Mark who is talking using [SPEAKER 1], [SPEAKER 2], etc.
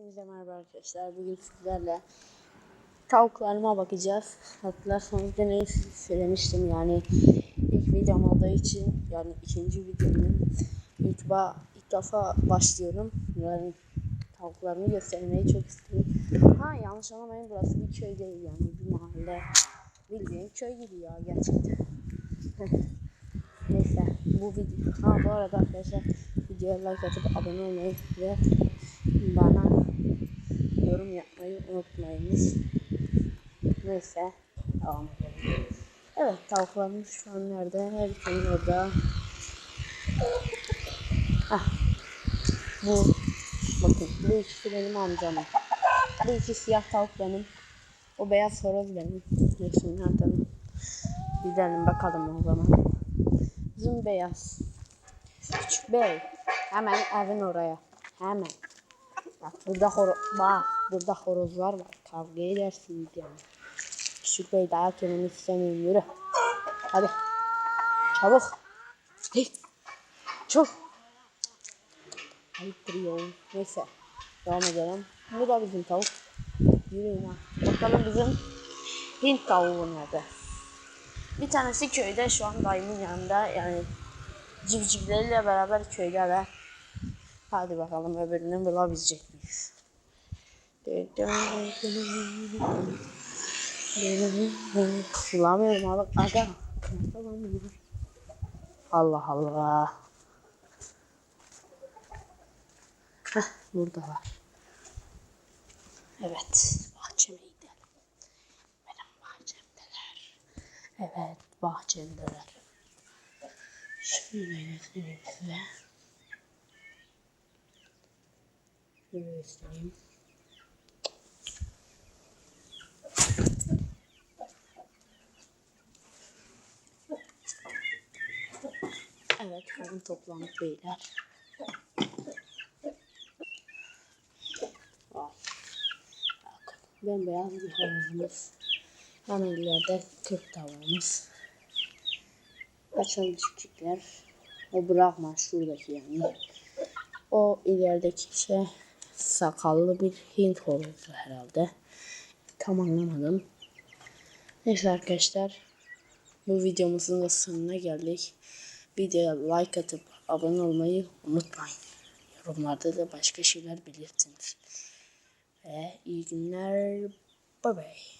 [SPEAKER 1] Hepinize merhaba arkadaşlar. Bugün sizlerle tavuklarıma bakacağız. Hatırlarsanız da neyi söylemiştim yani ilk videom olduğu için yani ikinci videomun YouTube'a ilk defa başlıyorum. Yani tavuklarımı göstermeyi çok istiyorum. Ha yanlış anlamayın burası bir köy değil yani bir mahalle. Bildiğin köy gibi ya gerçekten. Neyse bu video. Ha bu arada arkadaşlar videoya like atıp abone olmayı ve bana yorum yapmayı unutmayınız. Neyse devam edelim. Evet tavuklarımız şu an nerede? Her biri orada. Ah. Bu bakın bu ikisi benim amcamın. Bu iki siyah tavuk benim. O beyaz horoz benim. Neyse nereden? Gidelim bakalım o zaman. Bizim beyaz. Küçük bey. Hemen evin oraya. Hemen. Bak burada horo bak burada horozlar var. Kavga edersiniz yani. Küçük bey dayak yemeni istemiyorum. Yürü. Hadi. Çabuk. Hey. Çok. Ayıptır ya. Neyse. Devam edelim. Bu da bizim tavuk. Yürüyün ha. Bakalım bizim Hint tavuğu nerede? Bir tanesi köyde şu an dayımın yanında yani civcivleriyle beraber köydeler. Hadi bakalım öbürünü bulabilecek miyiz? Bulamıyorum abi. Aga. Allah Allah. Heh, burada var. Evet. Bahçeme gidelim. Benim bahçemdeler. Evet. Bahçemdeler. Şöyle göstereyim Şöyle. Evet, karın toplandık beyler. Bembeyaz bir horozumuz. Hemen ileride kırk tavuğumuz. Kaçan küçükler. O bırakma şuradaki yani. O ilerideki şey sakallı bir Hint horozu herhalde. Tam anlamadım. Neyse arkadaşlar. Bu videomuzun da sonuna geldik. Videoya like atıp abone olmayı unutmayın. Yorumlarda da başka şeyler belirtiniz. Ve iyi günler. Bye bye.